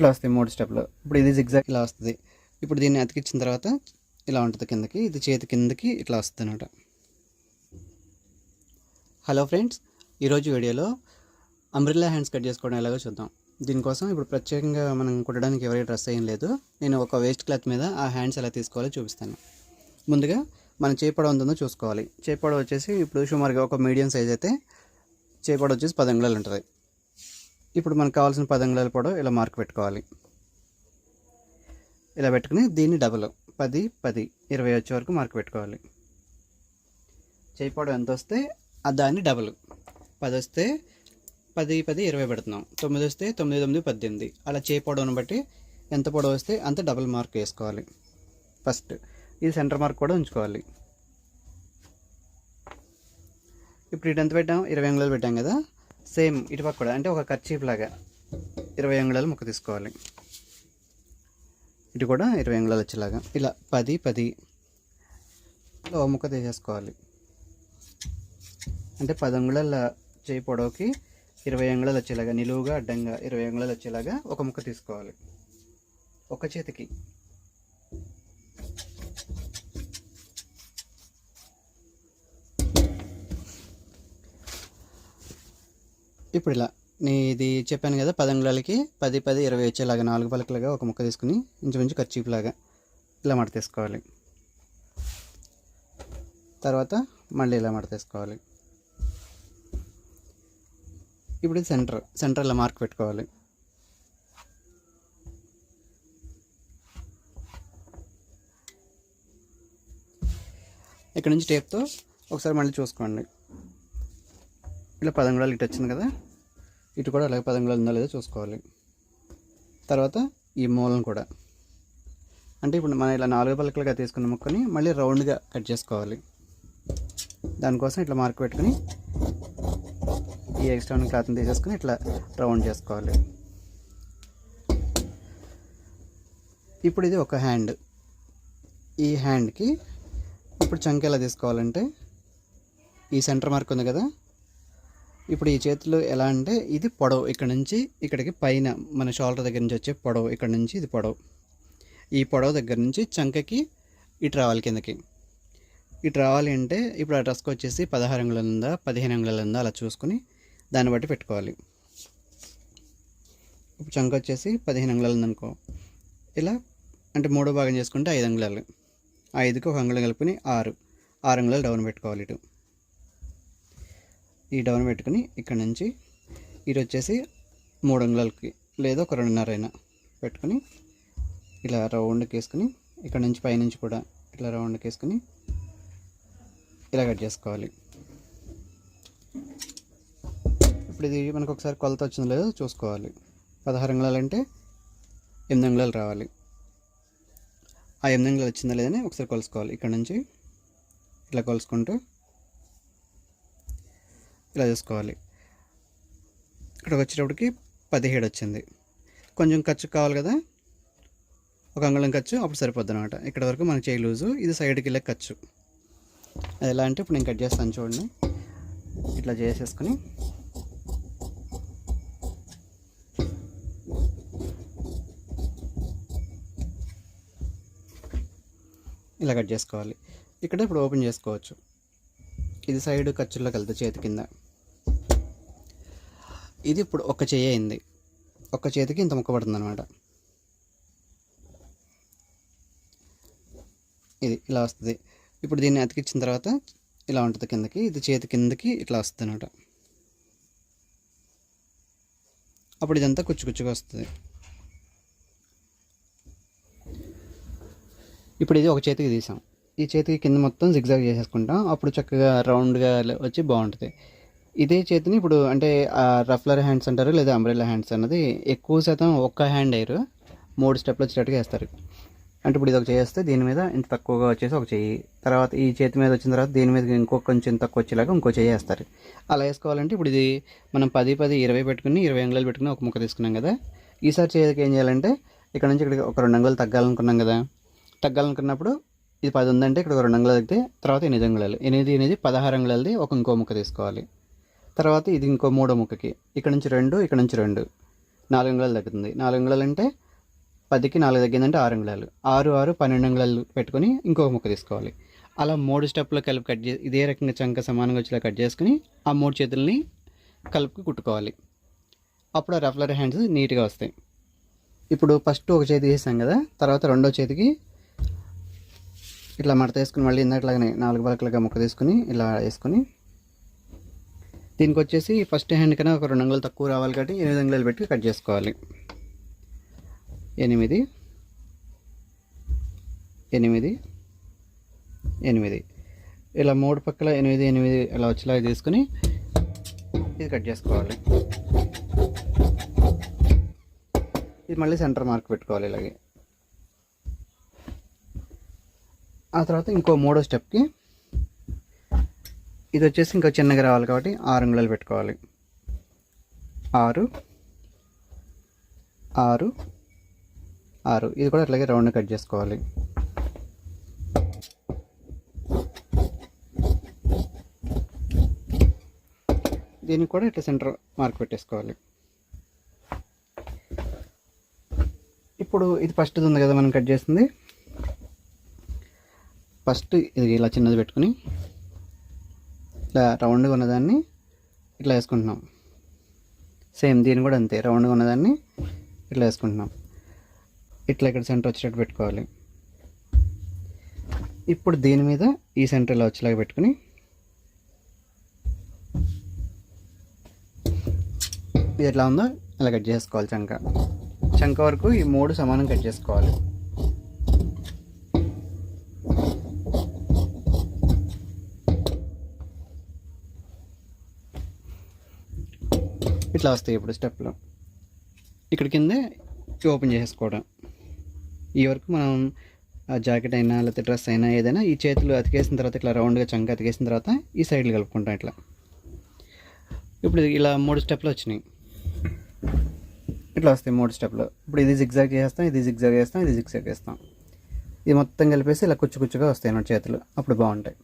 ఇట్లా వస్తాయి మూడు స్టెప్లు. ఇప్పుడు ఇది జిగ్జాగ్ ఇలా వస్తుంది. ఇప్పుడు దీన్ని అతికించిన తర్వాత ఇలా ఉంటుంది కిందకి ఇది చేతి కిందకి ఇట్లా వస్తుంది అనమాట హలో ఫ్రెండ్స్ ఈరోజు వీడియోలో అంబ్రిల్లా హ్యాండ్స్ కట్ చేసుకోవడం ఎలాగో చూద్దాం. దీనికోసం ఇప్పుడు ప్రత్యేకంగా మనం కుట్టడానికి ఎవరి డ్రెస్ ఏం లేదు. నేను ఒక వేస్ట్ క్లాత్ మీద ఆ హ్యాండ్స్ ఎలా తీసుకోవాలో చూపిస్తాను. ముందుగా మనం చేపడ ఉంటుందో చూసుకోవాలి. చేపడ వచ్చేసి ఇప్పుడు సుమారుగా ఒక మీడియం సైజ్ అయితే చేపడ వచ్చేసి పది అంగుళాలు ఉంటుంది. ఇప్పుడు మనకు కావాల్సిన పది కూడా పొడవు ఇలా మార్క్ పెట్టుకోవాలి. ఇలా పెట్టుకుని దీన్ని డబుల్ పది పది ఇరవై వచ్చే వరకు మార్క్ పెట్టుకోవాలి. చేయి పొడవు ఎంత వస్తే దాన్ని డబుల్ పది వస్తే పది పది ఇరవై పెడుతున్నాం. తొమ్మిది వస్తే తొమ్మిది తొమ్మిది పద్దెనిమిది. అలా చేయి పొడవును బట్టి ఎంత పొడవు వస్తే అంత డబుల్ మార్క్ వేసుకోవాలి. ఫస్ట్ ఇది సెంటర్ మార్క్ కూడా ఉంచుకోవాలి. ఇప్పుడు ఇటు ఎంత పెట్టాం? ఇరవై అంగుళాలు పెట్టాం కదా? సేమ్ ఇటుపక్క కూడా అంటే ఒక కర్చీఫ్ లాగా ఇరవై అంగుళాలు ముక్క తీసుకోవాలి. ఇటు కూడా ఇరవై అంగుళాలు వచ్చేలాగా ఇలా పది పది ఓ ముక్క తీసేసుకోవాలి. అంటే పది అంగుళాల చేయి పొడవుకి ఇరవై అంగుళాలు వచ్చేలాగా నిలువుగా అడ్డంగా ఇరవై అంగుళాలు వచ్చేలాగా ఒక ముక్క తీసుకోవాలి. ఒక చేతికి. ఇప్పుడు ఇలా నీ ఇది చెప్పాను కదా పదంగుళాలకి పది పది ఇరవై వచ్చేలాగా నాలుగు పలకలుగా ఒక ముక్క తీసుకుని ఇంచుమించు ఖర్చీపులాగా ఇలా మడత తీసుకోవాలి తర్వాత మళ్ళీ ఇలా మడత తీసుకోవాలి ఇప్పుడు ఇది సెంటర్ సెంటర్ ఇలా మార్క్ పెట్టుకోవాలి. ఇక్కడ నుంచి టేప్తో ఒకసారి మళ్ళీ చూసుకోండి. ఇలా పదంగుళాలు ఇటు వచ్చింది కదా? ఇటు కూడా అలాగే పదంగుళాలు ఉందో లేదో చూసుకోవాలి. తర్వాత ఈ మూలను కూడా. అంటే ఇప్పుడు మనం ఇలా నాలుగు పలకలుగా తీసుకున్న ముక్కని మళ్ళీ రౌండ్గా కట్ చేసుకోవాలి. దానికోసం ఇట్లా మార్క్ పెట్టుకుని ఈ ఎక్స్ట్రా ఉన్న క్లాత్ని తీసేసుకుని ఇట్లా రౌండ్ చేసుకోవాలి. ఇప్పుడు ఇది ఒక హ్యాండ్. ఈ హ్యాండ్కి ఇప్పుడు చంక ఎలా తీసుకోవాలంటే ఈ సెంటర్ మార్క్ ఉంది కదా? ఇప్పుడు ఈ చేతిలో ఎలా అంటే ఇది పొడవు ఇక్కడ నుంచి ఇక్కడికి పైన మన షోల్డర్ దగ్గర నుంచి వచ్చే పొడవు ఇక్కడ నుంచి ఇది పొడవు. ఈ పొడవు దగ్గర నుంచి చంకకి ఇటు రావాలి కిందకి. ఇటు రావాలి అంటే ఇప్పుడు ఆ డ్రెస్కి వచ్చేసి పదహారు అంగుళాలు ఉందా పదిహేను అంగుళాలు ఉందా అలా చూసుకుని దాన్ని బట్టి పెట్టుకోవాలి. ఇప్పుడు చంక వచ్చేసి పదిహేను అంగుళాలు ఉందనుకో ఇలా అంటే మూడో భాగం చేసుకుంటే ఐదు అంగుళాలు. ఐదుకి ఒక అంగుళం కలుపుకొని ఆరు. ఆరు అంగుళాలు డౌన్ పెట్టుకోవాలి ఇటు. ఈ డౌన్ పెట్టుకుని ఇక్కడ నుంచి ఇటు వచ్చేసి మూడు అంగుళాలకి లేదా ఒక రెండున్నర అయినా పెట్టుకుని ఇలా రౌండ్కి వేసుకుని ఇక్కడ నుంచి పైనుంచి కూడా ఇట్లా రౌండ్కి వేసుకుని ఇలా కట్ చేసుకోవాలి. ఇప్పుడు ఇది మనకు ఒకసారి కొలత వచ్చిందో లేదో చూసుకోవాలి. పదహారు అంగుళాలు అంటే ఎనిమిది అంగుళాలు రావాలి. ఆ ఎనిమిది అంగుళాలు వచ్చిందా లేదని ఒకసారి కొలుసుకోవాలి. ఇక్కడ నుంచి ఇలా కొలుసుకుంటూ ఇలా చూసుకోవాలి. ఇక్కడికి వచ్చేటప్పటికి పదిహేడు వచ్చింది. కొంచెం ఖర్చు కావాలి కదా? ఒక అంగుళం ఖర్చు అప్పుడు సరిపోద్ది అనమాట ఇక్కడ వరకు మనకి చేయి లూజు ఇది సైడ్కి వెళ్ళే ఖర్చు. అది ఎలా అంటే ఇప్పుడు నేను కట్ చేస్తాను చూడండి. ఇట్లా చేసేసుకొని. ఇలా కట్ చేసుకోవాలి. ఇక్కడ ఇప్పుడు ఓపెన్ చేసుకోవచ్చు. ఇది సైడ్ ఖర్చుల్లోకి వెళ్తుంది చేతి కింద. ఇది ఇప్పుడు ఒక చేయి అయింది. ఒక చేతికి ఇంత ముక్క పడుతుంది అనమాట ఇది ఇలా వస్తుంది. ఇప్పుడు దీన్ని అతికించిన తర్వాత ఇలా ఉంటుంది కిందకి. ఇది చేతి కిందకి ఇట్లా వస్తుంది అనమాట అప్పుడు ఇదంతా కుచ్చు కుచ్చుగా వస్తుంది. ఇప్పుడు ఇది ఒక చేతికి తీసాం. ఈ చేతికి కింద మొత్తం జిగ్జాగ్ చేసేసుకుంటాం. అప్పుడు చక్కగా రౌండ్గా వచ్చి బాగుంటుంది. ఇదే చేతిని ఇప్పుడు అంటే రఫ్లర్ హ్యాండ్స్ అంటారు లేదా అంబ్రెల్లా హ్యాండ్స్ అన్నది ఎక్కువ శాతం ఒక్క హ్యాండ్ అయ్యారు. మూడు స్టెప్లు వచ్చేటట్టుగా వేస్తారు అంటే ఇప్పుడు ఇది ఒక చేస్తే దీని మీద ఇంత తక్కువగా వచ్చేసి ఒక చెయ్యి తర్వాత ఈ చేతి మీద వచ్చిన తర్వాత దీని మీద ఇంకో కొంచెం తక్కువ వచ్చేలాగా ఇంకో చెయ్యి వేస్తారు. అలా వేసుకోవాలంటే ఇప్పుడు ఇది మనం పది పది ఇరవై పెట్టుకుని ఇరవై అంగుళాలు పెట్టుకుని ఒక ముక్క తీసుకున్నాం కదా. ఈసారి చేతికి ఏం చేయాలంటే ఇక్కడ నుంచి ఇక్కడ ఒక రెండు అంగుళాలు తగ్గాలనుకున్నాం కదా. తగ్గాలనుకున్నప్పుడు ఇది పది ఉందంటే ఇక్కడ ఒక రెండు అంగుళాలు తగ్గితే తర్వాత ఎనిమిది అంగుళాలు. ఎనిమిది ఎనిమిది పదహారు అంగుళాలది ఒక ఇంకో ముక్క తీసుకోవాలి. తర్వాత ఇది ఇంకో మూడో ముక్కకి. ఇక్కడ నుంచి రెండు ఇక్కడ నుంచి రెండు. నాలుగు అంగుళాలు తగ్గుతుంది. నాలుగు అంగుళాలు అంటే పదికి నాలుగు తగ్గిందంటే ఆరు అంగుళాలు. ఆరు ఆరు పన్నెండు అంగుళాలు పెట్టుకొని ఇంకొక ముక్క తీసుకోవాలి. అలా మూడు స్టెప్లో కలిపి కట్ చేసి ఇదే రకంగా చంక సమానంగా వచ్చేలా కట్ చేసుకుని ఆ మూడు చేతుల్ని కలుపుకి కుట్టుకోవాలి. అప్పుడు ఆ రఫ్లర్ హ్యాండ్స్ నీట్గా వస్తాయి. ఇప్పుడు ఫస్ట్ ఒక చేతి వేసాం కదా తర్వాత రెండో చేతికి ఇట్లా మడత వేసుకుని మళ్ళీ ఇందాకలాగానే నాలుగు బలకలుగా ముక్క తీసుకుని ఇలా వేసుకొని దీనికి వచ్చేసి ఫస్ట్ హ్యాండ్ కన్నా ఒక రెండు అంగులు తక్కువ రావాలి కాబట్టి ఎనిమిది అంగుళాలు పెట్టి కట్ చేసుకోవాలి. ఎనిమిది ఎనిమిది ఎనిమిది. ఇలా మూడు పక్కల ఎనిమిది ఎనిమిది ఇలా వచ్చేలాగా తీసుకుని ఇది కట్ చేసుకోవాలి. ఇది మళ్ళీ సెంటర్ మార్క్ పెట్టుకోవాలి ఇలాగే. ఆ తర్వాత ఇంకో మూడో స్టెప్కి ఇది వచ్చేసి ఇంకా చిన్నగా రావాలి కాబట్టి ఆరు అంగుళాలు పెట్టుకోవాలి. ఆరు ఆరు ఆరు. ఇది కూడా అట్లాగే రౌండ్ కట్ చేసుకోవాలి. దీనికి కూడా ఇట్లా సెంటర్ మార్క్ పెట్టేసుకోవాలి. ఇప్పుడు ఇది ఫస్ట్ ఉంది కదా మనం కట్ చేసింది. ఫస్ట్ ఇది ఇలా చిన్నది పెట్టుకుని ఇలా రౌండ్గా ఉన్నదాన్ని ఇట్లా వేసుకుంటున్నాం. సేమ్ దీన్ని కూడా అంతే రౌండ్గా ఉన్నదాన్ని ఇట్లా వేసుకుంటున్నాం. ఇట్లా ఇక్కడ సెంటర్ వచ్చేటట్టు పెట్టుకోవాలి. ఇప్పుడు దీని మీద ఈ సెంటర్ ఇలా వచ్చేలాగా పెట్టుకుని ఇది ఎట్లా ఉందో ఇలా కట్ చేసుకోవాలి చంక. చంక వరకు ఈ మూడు సమానం కట్ చేసుకోవాలి. ఇట్లా వస్తాయి ఇప్పుడు స్టెప్లు. ఇక్కడ కిందే ఓపెన్ చేసేసుకోవడం. ఈ వరకు మనం ఆ జాకెట్ అయినా లేకపోతే డ్రెస్ అయినా ఏదైనా ఈ చేతులు అతికేసిన తర్వాత ఇట్లా రౌండ్గా చంక అతికేసిన తర్వాత ఈ సైడ్లు కలుపుకుంటాం ఇట్లా. ఇప్పుడు ఇలా మూడు స్టెప్లు వచ్చినాయి. ఇట్లా వస్తాయి మూడు స్టెప్లు. ఇప్పుడు ఇది జిగ్జాగ్ చేస్తాం ఇది జిగ్జాగ్ చేస్తాం ఇది జిగ్జాగ్ చేస్తాం. ఇది మొత్తం కలిపేసి ఇలా కుచ్చు కుచ్చుగా వస్తాయి అన్నమాట చేతులు. అప్పుడు బాగుంటాయి.